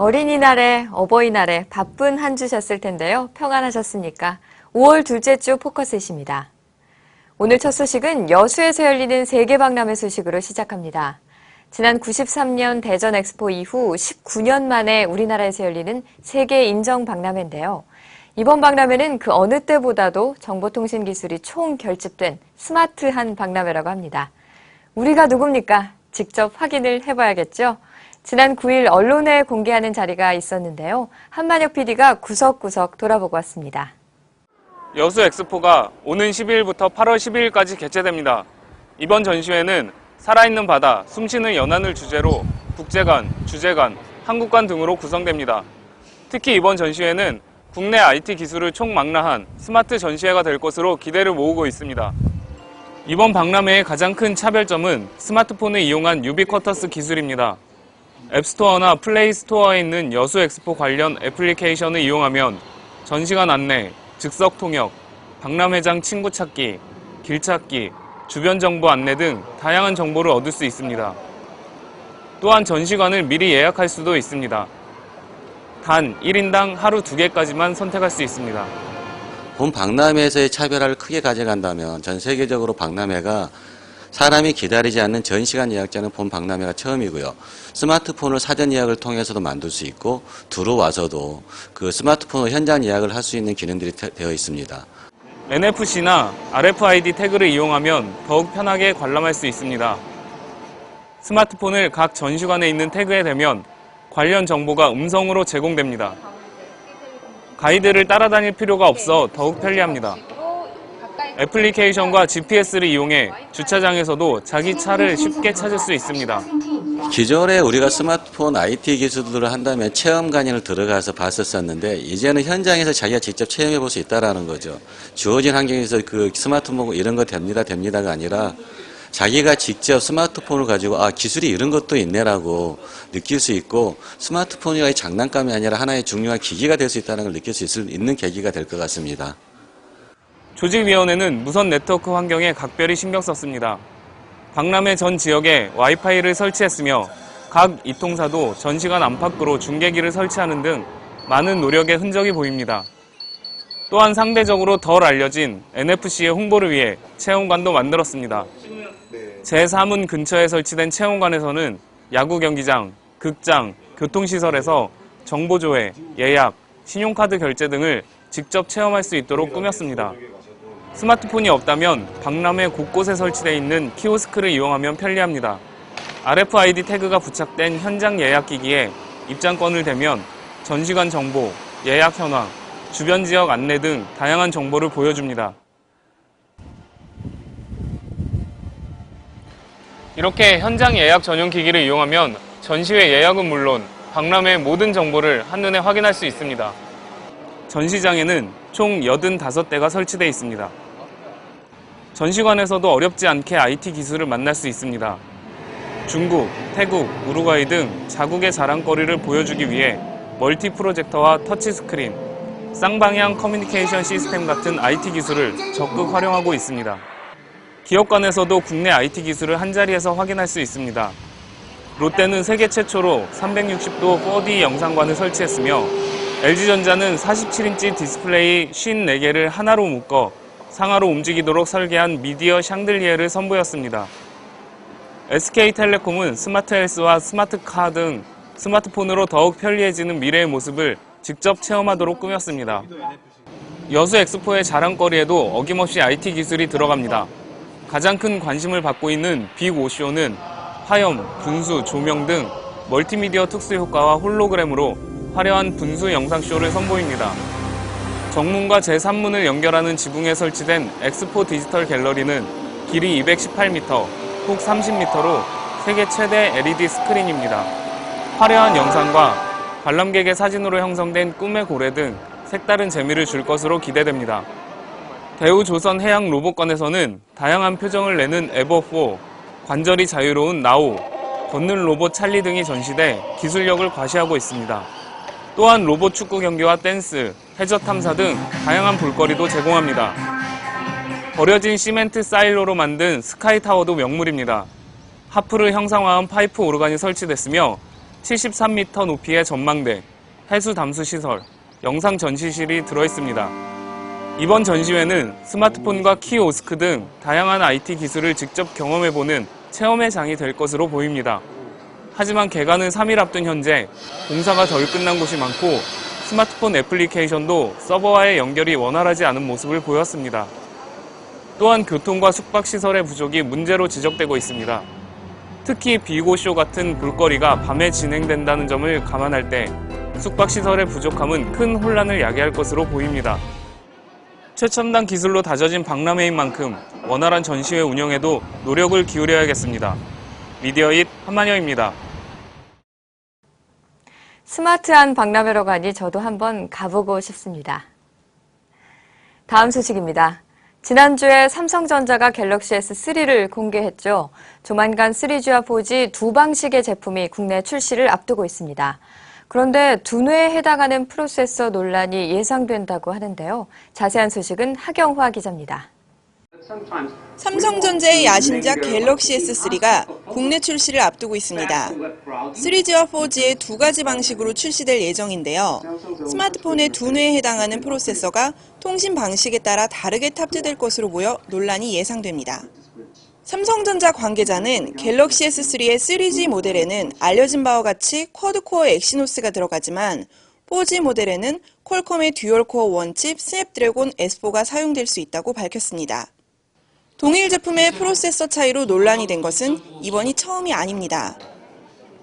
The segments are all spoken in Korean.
어린이날에 어버이날에 바쁜 한 주셨을 텐데요. 평안하셨습니까? 5월 둘째 주 포커스입니다. 오늘 첫 소식은 여수에서 열리는 세계 박람회 소식으로 시작합니다. 지난 93년 대전 엑스포 이후 19년 만에 우리나라에서 열리는 세계 인정 박람회인데요. 이번 박람회는 그 어느 때보다도 정보통신 기술이 총 결집된 스마트한 박람회라고 합니다. 우리가 누굽니까? 직접 확인을 해봐야겠죠? 지난 9일 언론에 공개하는 자리가 있었는데요. 한만혁 PD가 구석구석 돌아보고 왔습니다. 여수 엑스포가 오는 12일부터 8월 12일까지 개최됩니다. 이번 전시회는 살아있는 바다, 숨쉬는 연안을 주제로 국제관, 주제관, 한국관 등으로 구성됩니다. 특히 이번 전시회는 국내 IT 기술을 총망라한 스마트 전시회가 될 것으로 기대를 모으고 있습니다. 이번 박람회의 가장 큰 차별점은 스마트폰을 이용한 유비쿼터스 기술입니다. 앱스토어나 플레이스토어에 있는 여수 엑스포 관련 애플리케이션을 이용하면 전시관 안내, 즉석 통역, 박람회장 친구 찾기, 길 찾기, 주변 정보 안내 등 다양한 정보를 얻을 수 있습니다. 또한 전시관을 미리 예약할 수도 있습니다. 단 1인당 하루 2개까지만 선택할 수 있습니다. 본 박람회에서의 차별화를 크게 가져간다면 전 세계적으로 박람회가 사람이 기다리지 않는 전시간 예약자는 본 박람회가 처음이고요. 스마트폰을 사전 예약을 통해서도 만들 수 있고 들어와서도 그 스마트폰으로 현장 예약을 할 수 있는 기능들이 태- 되어 있습니다. NFC나 RFID 태그를 이용하면 더욱 편하게 관람할 수 있습니다. 스마트폰을 각 전시관에 있는 태그에 대면 관련 정보가 음성으로 제공됩니다. 가이드를 따라다닐 필요가 없어 더욱 편리합니다. 애플리케이션과 GPS를 이용해 주차장에서도 자기 차를 쉽게 찾을 수 있습니다. 기존에 우리가 스마트폰 IT 기술들을 한다면 체험관인을 들어가서 봤었었는데 이제는 현장에서 자기가 직접 체험해 볼 수 있다라는 거죠. 주어진 환경에서 그 스마트폰 이런 거 됩니다 됩니다가 아니라 자기가 직접 스마트폰을 가지고 아 기술이 이런 것도 있네라고 느낄 수 있고 스마트폰이 장난감이 아니라 하나의 중요한 기기가 될 수 있다는 걸 느낄 수 있는 계기가 될 것 같습니다. 조직위원회는 무선 네트워크 환경에 각별히 신경 썼습니다. 박람회 전 지역에 와이파이를 설치했으며 각 이통사도 전시관 안팎으로 중계기를 설치하는 등 많은 노력의 흔적이 보입니다. 또한 상대적으로 덜 알려진 NFC의 홍보를 위해 체험관도 만들었습니다. 제3문 근처에 설치된 체험관에서는 야구 경기장, 극장, 교통시설에서 정보조회, 예약, 신용카드 결제 등을 직접 체험할 수 있도록 꾸몄습니다. 스마트폰이 없다면 박람회 곳곳에 설치되어 있는 키오스크를 이용하면 편리합니다. RFID 태그가 부착된 현장 예약 기기에 입장권을 대면 전시관 정보, 예약 현황, 주변 지역 안내 등 다양한 정보를 보여줍니다. 이렇게 현장 예약 전용 기기를 이용하면 전시회 예약은 물론 박람회 모든 정보를 한눈에 확인할 수 있습니다. 전시장에는 총 85대가 설치되어 있습니다. 전시관에서도 어렵지 않게 IT 기술을 만날 수 있습니다. 중국, 태국, 우루과이 등 자국의 자랑거리를 보여주기 위해 멀티 프로젝터와 터치 스크린, 쌍방향 커뮤니케이션 시스템 같은 IT 기술을 적극 활용하고 있습니다. 기업 간에서도 국내 IT 기술을 한자리에서 확인할 수 있습니다. 롯데는 세계 최초로 360도 4D 영상관을 설치했으며 LG전자는 47인치 디스플레이 54개를 하나로 묶어 상하로 움직이도록 설계한 미디어 샹들리에를 선보였습니다. SK텔레콤은 스마트 헬스와 스마트카 등 스마트폰으로 더욱 편리해지는 미래의 모습을 직접 체험하도록 꾸몄습니다. 여수 엑스포의 자랑거리에도 어김없이 IT 기술이 들어갑니다. 가장 큰 관심을 받고 있는 빅 오쇼는 화염, 분수, 조명 등 멀티미디어 특수 효과와 홀로그램으로 화려한 분수 영상쇼를 선보입니다. 정문과 제3문을 연결하는 지붕에 설치된 엑스포 디지털 갤러리는 길이 218m, 폭 30m로 세계 최대 LED 스크린입니다. 화려한 영상과 관람객의 사진으로 형성된 꿈의 고래 등 색다른 재미를 줄 것으로 기대됩니다. 대우 조선 해양 로봇관에서는 다양한 표정을 내는 에버4, 관절이 자유로운 나오, 걷는 로봇 찰리 등이 전시돼 기술력을 과시하고 있습니다. 또한 로봇 축구 경기와 댄스, 해저 탐사 등 다양한 볼거리도 제공합니다. 버려진 시멘트 사일로로 만든 스카이 타워도 명물입니다. 하프를 형상화한 파이프 오르간이 설치됐으며 73m 높이의 전망대, 해수 담수 시설, 영상 전시실이 들어있습니다. 이번 전시회는 스마트폰과 키오스크 등 다양한 IT 기술을 직접 경험해보는 체험의 장이 될 것으로 보입니다. 하지만 개관은 3일 앞둔 현재 공사가 덜 끝난 곳이 많고 스마트폰 애플리케이션도 서버와의 연결이 원활하지 않은 모습을 보였습니다. 또한 교통과 숙박시설의 부족이 문제로 지적되고 있습니다. 특히 비고쇼 같은 볼거리가 밤에 진행된다는 점을 감안할 때 숙박시설의 부족함은 큰 혼란을 야기할 것으로 보입니다. 최첨단 기술로 다져진 박람회인 만큼 원활한 전시회 운영에도 노력을 기울여야겠습니다. 미디어잇 한만여입니다. 스마트한 박람회로 가니 저도 한번 가보고 싶습니다. 다음 소식입니다. 지난주에 삼성전자가 갤럭시 S3를 공개했죠. 조만간 3G와 4G 두 방식의 제품이 국내 출시를 앞두고 있습니다. 그런데 두뇌에 해당하는 프로세서 논란이 예상된다고 하는데요. 자세한 소식은 하경화 기자입니다. 삼성전자의 야심작 갤럭시 S3가 국내 출시를 앞두고 있습니다. 3G와 4G의 두 가지 방식으로 출시될 예정인데요. 스마트폰의 두뇌에 해당하는 프로세서가 통신 방식에 따라 다르게 탑재될 것으로 보여 논란이 예상됩니다. 삼성전자 관계자는 갤럭시 S3의 3G 모델에는 알려진 바와 같이 쿼드코어 엑시노스가 들어가지만 4G 모델에는 퀄컴의 듀얼코어 원칩 스냅드래곤 S4가 사용될 수 있다고 밝혔습니다. 동일 제품의 프로세서 차이로 논란이 된 것은 이번이 처음이 아닙니다.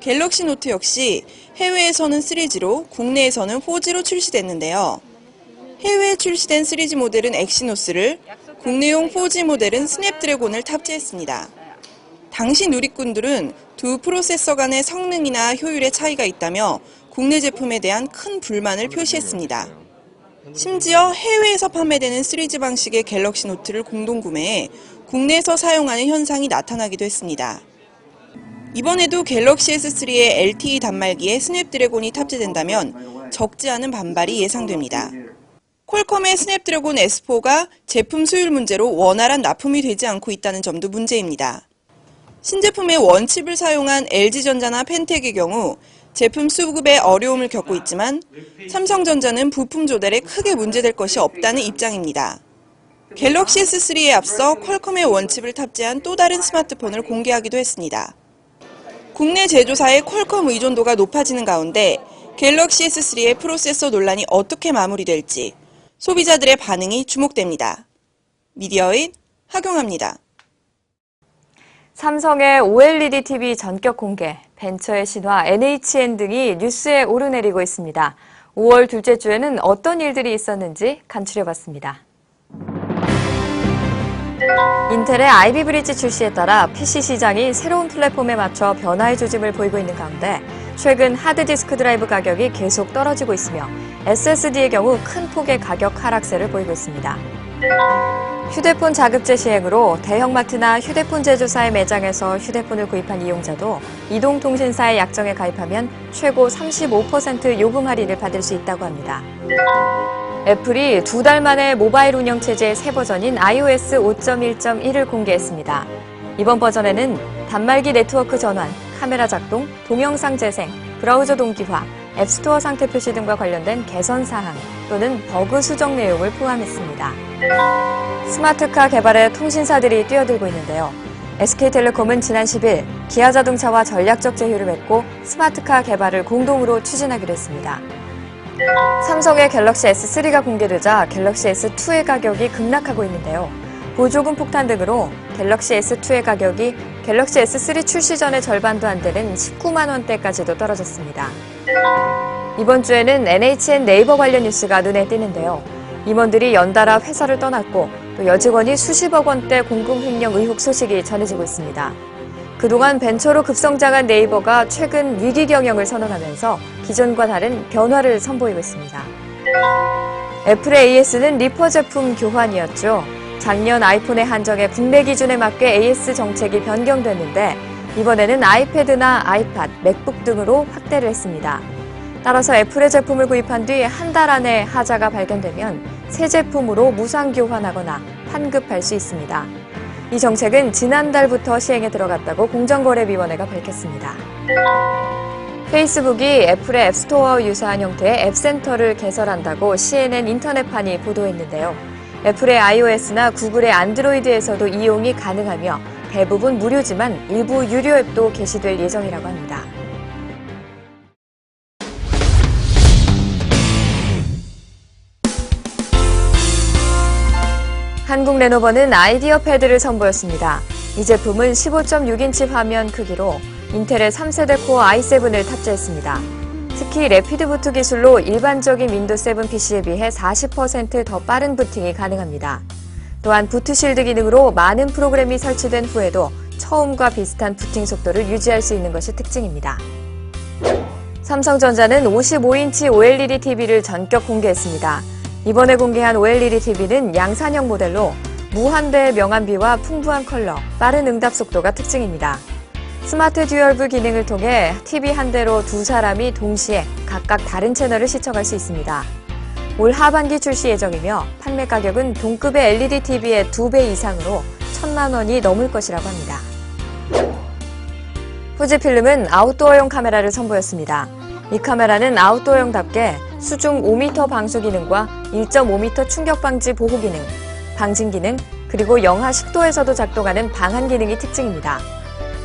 갤럭시 노트 역시 해외에서는 3G로 국내에서는 4G로 출시됐는데요. 해외에 출시된 3G 모델은 엑시노스를, 국내용 4G 모델은 스냅드래곤을 탑재했습니다. 당시 누리꾼들은 두 프로세서 간의 성능이나 효율의 차이가 있다며 국내 제품에 대한 큰 불만을 표시했습니다. 심지어 해외에서 판매되는 3G 방식의 갤럭시 노트를 공동 구매해 국내에서 사용하는 현상이 나타나기도 했습니다. 이번에도 갤럭시 S3의 LTE 단말기에 스냅드래곤이 탑재된다면 적지 않은 반발이 예상됩니다. 퀄컴의 스냅드래곤 S4가 제품 수율 문제로 원활한 납품이 되지 않고 있다는 점도 문제입니다. 신제품의 원칩을 사용한 LG전자나 펜텍의 경우 제품 수급에 어려움을 겪고 있지만 삼성전자는 부품 조달에 크게 문제될 것이 없다는 입장입니다. 갤럭시 S3에 앞서 퀄컴의 원칩을 탑재한 또 다른 스마트폰을 공개하기도 했습니다. 국내 제조사의 퀄컴 의존도가 높아지는 가운데 갤럭시 S3의 프로세서 논란이 어떻게 마무리될지 소비자들의 반응이 주목됩니다. 미디어인 하경합니다. 삼성의 OLED TV 전격 공개, 벤처의 신화, NHN 등이 뉴스에 오르내리고 있습니다. 5월 둘째 주에는 어떤 일들이 있었는지 간추려봤습니다. 인텔의 아이비 브릿지 출시에 따라 PC 시장이 새로운 플랫폼에 맞춰 변화의 조짐을 보이고 있는 가운데 최근 하드디스크 드라이브 가격이 계속 떨어지고 있으며 SSD의 경우 큰 폭의 가격 하락세를 보이고 있습니다. 휴대폰 자급제 시행으로 대형마트나 휴대폰 제조사의 매장에서 휴대폰을 구입한 이용자도 이동통신사의 약정에 가입하면 최고 35% 요금 할인을 받을 수 있다고 합니다. 애플이 두 달 만에 모바일 운영체제의 새 버전인 iOS 5.1.1을 공개했습니다. 이번 버전에는 단말기 네트워크 전환, 카메라 작동, 동영상 재생, 브라우저 동기화, 앱스토어 상태 표시 등과 관련된 개선 사항 또는 버그 수정 내용을 포함했습니다. 스마트카 개발에 통신사들이 뛰어들고 있는데요. SK텔레콤은 지난 10일 기아자동차와 전략적 제휴를 맺고 스마트카 개발을 공동으로 추진하기로 했습니다. 삼성의 갤럭시 S3가 공개되자 갤럭시 S2의 가격이 급락하고 있는데요. 보조금 폭탄 등으로 갤럭시 S2의 가격이 갤럭시 S3 출시 전의 절반도 안 되는 19만 원대까지도 떨어졌습니다. 이번 주에는 NHN 네이버 관련 뉴스가 눈에 띄는데요. 임원들이 연달아 회사를 떠났고 또 여직원이 수십억 원대 공금 횡령 의혹 소식이 전해지고 있습니다. 그동안 벤처로 급성장한 네이버가 최근 위기 경영을 선언하면서 기존과 다른 변화를 선보이고 있습니다. 애플의 AS는 리퍼 제품 교환이었죠. 작년 아이폰의 한정에 국내 기준에 맞게 AS 정책이 변경됐는데 이번에는 아이패드나 아이팟, 맥북 등으로 확대를 했습니다. 따라서 애플의 제품을 구입한 뒤 한 달 안에 하자가 발견되면 새 제품으로 무상 교환하거나 환급할 수 있습니다. 이 정책은 지난달부터 시행에 들어갔다고 공정거래위원회가 밝혔습니다. 페이스북이 애플의 앱스토어와 유사한 형태의 앱센터를 개설한다고 CNN 인터넷판이 보도했는데요. 애플의 iOS나 구글의 안드로이드에서도 이용이 가능하며 대부분 무료지만 일부 유료 앱도 게시될 예정이라고 합니다. 한국 레노버는 아이디어 패드를 선보였습니다. 이 제품은 15.6인치 화면 크기로 인텔의 3세대 코어 i7을 탑재했습니다. 특히 래피드 부트 기술로 일반적인 윈도우 7 PC에 비해 40%더 빠른 부팅이 가능합니다. 또한 부트 실드 기능으로 많은 프로그램이 설치된 후에도 처음과 비슷한 부팅 속도를 유지할 수 있는 것이 특징입니다. 삼성전자는 55인치 OLED TV를 전격 공개했습니다. 이번에 공개한 OLED TV는 양산형 모델로 무한대의 명암비와 풍부한 컬러, 빠른 응답 속도가 특징입니다. 스마트 듀얼브 기능을 통해 TV 한 대로 두 사람이 동시에 각각 다른 채널을 시청할 수 있습니다. 올 하반기 출시 예정이며 판매 가격은 동급의 LED TV의 두 배 이상으로 천만 원이 넘을 것이라고 합니다. 후지필름은 아웃도어용 카메라를 선보였습니다. 이 카메라는 아웃도어용답게 수중 5m 방수 기능과 1.5m 충격 방지 보호 기능, 방진 기능, 그리고 영하 10도에서도 작동하는 방한 기능이 특징입니다.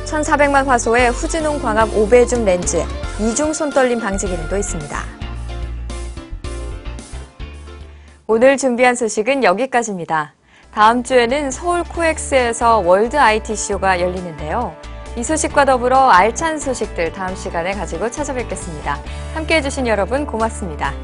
1400만 화소의 후지농 광합 5배 줌 렌즈, 이중 손떨림 방지 기능도 있습니다. 오늘 준비한 소식은 여기까지입니다. 다음 주에는 서울 코엑스에서 월드 IT 쇼가 열리는데요. 이 소식과 더불어 알찬 소식들 다음 시간에 가지고 찾아뵙겠습니다. 함께 해주신 여러분 고맙습니다.